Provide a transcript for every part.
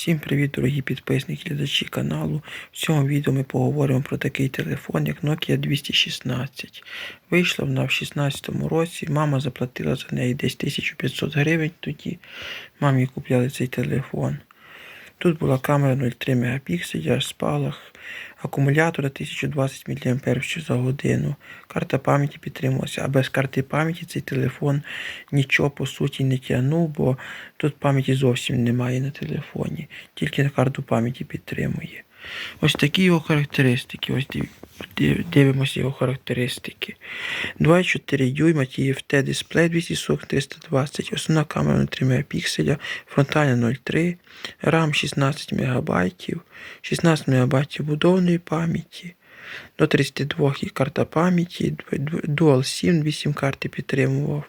Всім привіт, дорогі підписники, глядачі каналу. В цьому відео ми поговоримо про такий телефон, як Nokia 216. Вийшла вона в 2016 році. Мама заплатила за неї десь 1500 гривень тоді. Мамі купляли цей телефон. Тут була камера 0,3 Мп, спалах, акумулятора 1020 мАч за годину. Карта пам'яті підтримувалася, а без карти пам'яті цей телефон нічого по суті не тягнув, бо тут пам'яті зовсім немає на телефоні, тільки на карту пам'яті підтримує. Ось такі його характеристики. Ось див- див- дивимося його характеристики. 2,4 дюйма TFT дисплей 240 320, основна камера на 3 мегапікселя, фронтальна 0,3, RAM 16 МБ, 16 МБ будовної пам'яті, до 32 і карта пам'яті, Dual SIM, 8 карти підтримував,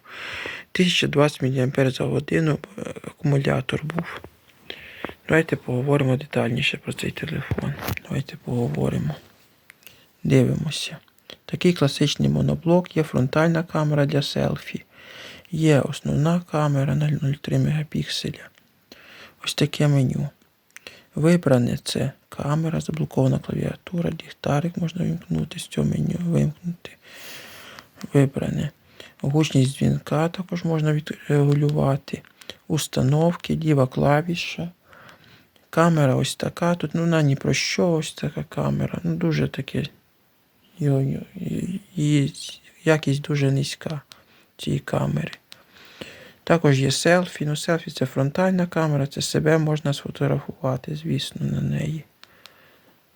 1020 мАч за годину акумулятор був. Давайте поговоримо детальніше про цей телефон. Давайте поговоримо. Дивимося. Такий класичний моноблок, є фронтальна камера для селфі, є основна камера на 0,3 мегапікселя. Ось таке меню. Вибране це камера, заблокована клавіатура, ліхтарик можна вимкнути з цього меню, вимкнути. Вибране. Гучність дзвінка також можна відрегулювати. Установки, ліва клавіша. Камера ось така. Тут ну, вона ні про що, ось така камера. Ну, дуже таке. якість дуже низька цієї камери. Також є селфі. Ну, селфі це фронтальна камера, це себе можна сфотографувати, звісно, на неї.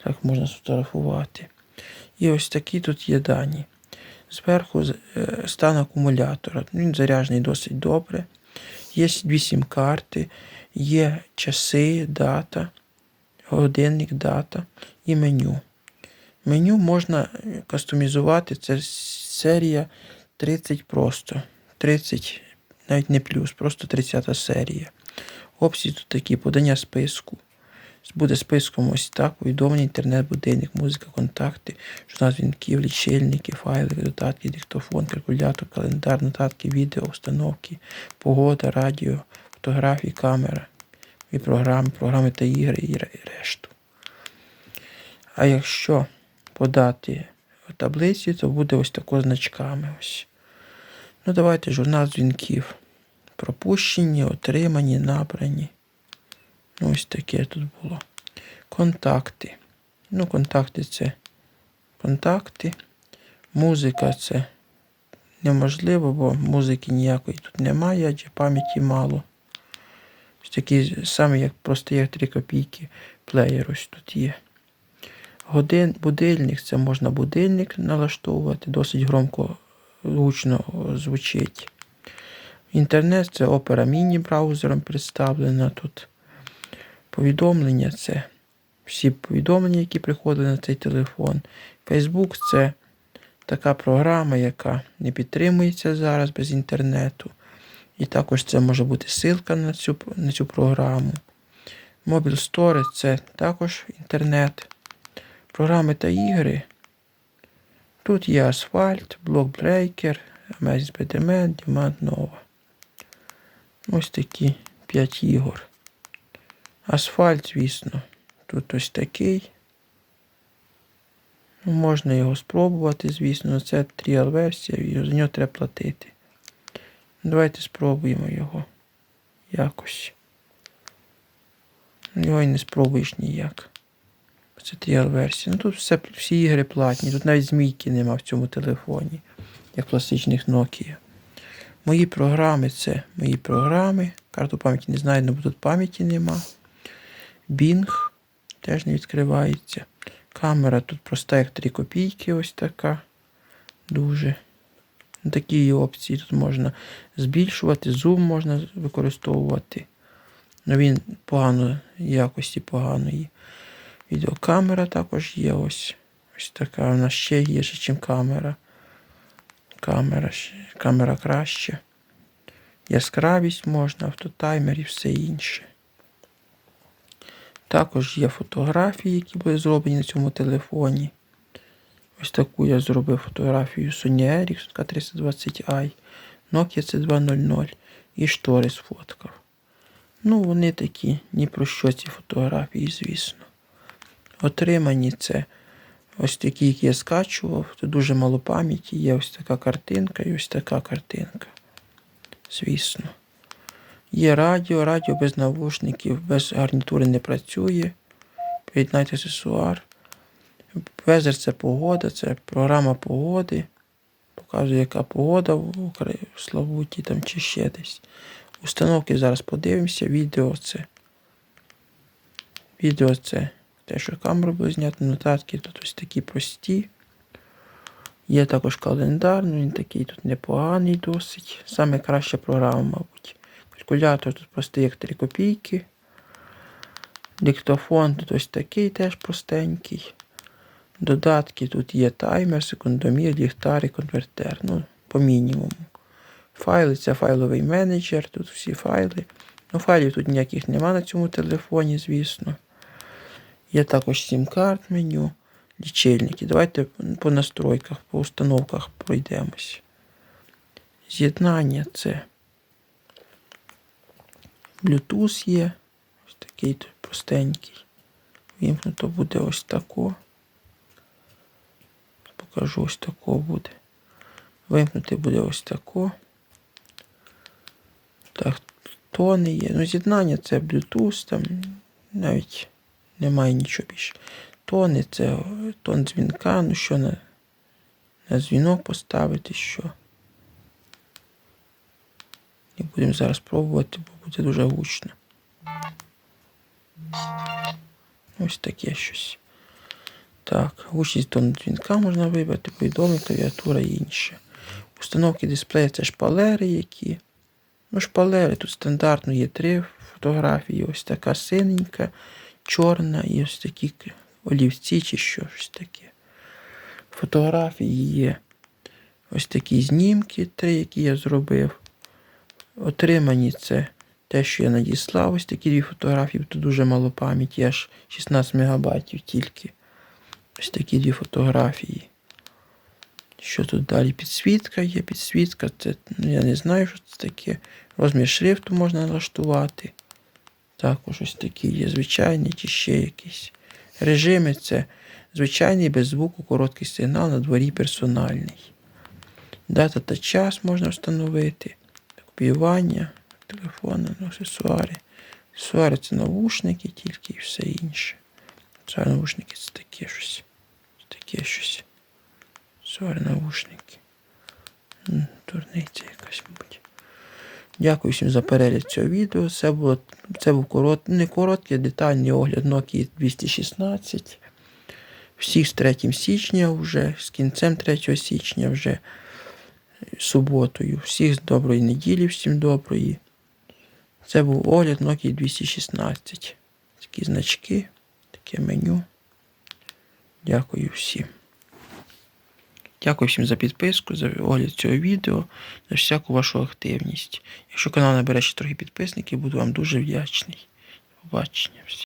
Так можна сфотографувати. І ось такі тут є дані. Зверху е, стан акумулятора. Він заряджений досить добре. Є дві сім-карти, є часи, дата, годинник, дата і меню. Меню можна кастомізувати. Це серія 30 просто. 30, навіть не плюс, просто 30 серія. Опції тут такі подання списку. Буде списком ось так, повідомлення, інтернет, будильник, музика, контакти, журнал дзвінків, лічильники, файли, додатки, диктофон, калькулятор, календар, нотатки, відео, установки, погода, радіо, фотографії, камера, і програми, програми та ігри і решту. А якщо подати таблиці, то буде ось тако значками. Ось. Ну, давайте журнал дзвінків. Пропущені, отримані, набрані. Ну, Ось таке тут було. Контакти. Ну, контакти це контакти. Музика це неможливо, бо музики ніякої тут немає, адже пам'яті мало. Ось такий самий, як просто як 3 копійки плеєр ось тут є. Годин, будильник, це можна будильник налаштовувати, досить громко гучно звучить. Інтернет це опера міні браузером представлена тут. Повідомлення це всі повідомлення, які приходили на цей телефон. Facebook це така програма, яка не підтримується зараз без інтернету. І також це може бути ссылка на цю, на цю програму. Mobile Store це також інтернет. Програми та ігри. Тут є Block Breaker, Amazing Spider-Man, Demand Nova. Ось такі 5 ігор. Асфальт, звісно, тут ось такий. Можна його спробувати, звісно, це тріал версія, і за нього треба платити. Давайте спробуємо його якось. Його і не спробуєш ніяк. Це тріал версія. Ну тут все, всі ігри платні, тут навіть змійки нема в цьому телефоні, як класичних Nokia. Мої програми це мої програми. Карту пам'яті не знаю, бо тут пам'яті нема. Bing теж не відкривається. Камера тут проста, як 3 копійки, ось така. Дуже. Ну, Такі опції. Тут можна збільшувати, зум можна використовувати. Ну він погано, якості поганої. Відеокамера також є ось. Ось така. Вона ще гірше, ніж камера. Камера, камера краще. Яскравість можна, автотаймер і все інше. Також є фотографії, які були зроблені на цьому телефоні. Ось таку я зробив фотографію Sony Ericsson K320i, Nokia C200 і штори сфоткав. Ну, вони такі, ні про що ці фотографії, звісно. Отримані це ось такі, які я скачував. Тут дуже мало пам'яті. Є ось така картинка і ось така картинка. Звісно. Є радіо, радіо без навушників, без гарнітури не працює. Приєднайте аксесуар. Везер це погода, це програма погоди. Показує, яка погода в Украї- в Славуті там чи ще десь. Установки зараз подивимося. Відео це. Відео це те, що камеру було знято, нотатки тут ось такі прості. Є також календар, ну він такий тут непоганий досить. Саме краща програма, мабуть. Калькулятор тут простий, як 3 копійки. Диктофон тут ось такий теж простенький. Додатки тут є таймер, секундомір, ліхтар і конвертер. Ну, по мінімуму. Файли це файловий менеджер, тут всі файли. Ну, файлів тут ніяких нема на цьому телефоні, звісно. Є також сім-карт меню, лічильники. Давайте по настройках, по установках пройдемось. З'єднання це Bluetooth є. Ось такий тут простенький. Вімкнуто буде ось тако. Покажу ось тако буде. Вимкнути буде ось тако. Так, тони є. Ну, з'єднання це Bluetooth, там навіть немає нічого більше. Тони це тон дзвінка, ну що на, на дзвінок поставити, що. І будемо зараз пробувати, бо буде дуже гучно. Ось таке щось. Так, гучність тон дзвінка можна вибрати, повідомлення, клавіатура і інше. Установки дисплея це шпалери, які. Ну, шпалери тут стандартно є три фотографії. Ось така синенька, чорна і ось такі олівці чи що, щось таке. Фотографії є ось такі знімки, три, які я зробив. Отримані це те, що я надіслав. Ось такі дві фотографії, тут дуже мало пам'яті, аж 16 мегабайтів тільки. Ось такі дві фотографії. Що тут далі? Підсвітка є, підсвітка, це ну, я не знаю, що це таке. Розмір шрифту можна налаштувати. Також ось такі є звичайний чи ще якісь. Режими це звичайний без звуку, короткий сигнал на дворі персональний. Дата та час можна встановити. Копіювання телефону, ну, аксесуари. Аксесуари це навушники тільки і все інше. Це навушники це таке щось. Таке щось. Аксесуари, навушники. М, Дурниця якась, мабуть. Дякую всім за перегляд цього відео. Це, було, це був корот, не короткий, детальний огляд Nokia 216. Всіх з 3 січня вже, з кінцем 3 січня вже суботою. Всіх з доброї неділі, всім доброї. Це був огляд Nokia 216. Такі значки, таке меню. Дякую всім. Дякую всім за підписку, за огляд цього відео, за всяку вашу активність. Якщо канал набере ще трохи підписників, буду вам дуже вдячний. Побачення всім.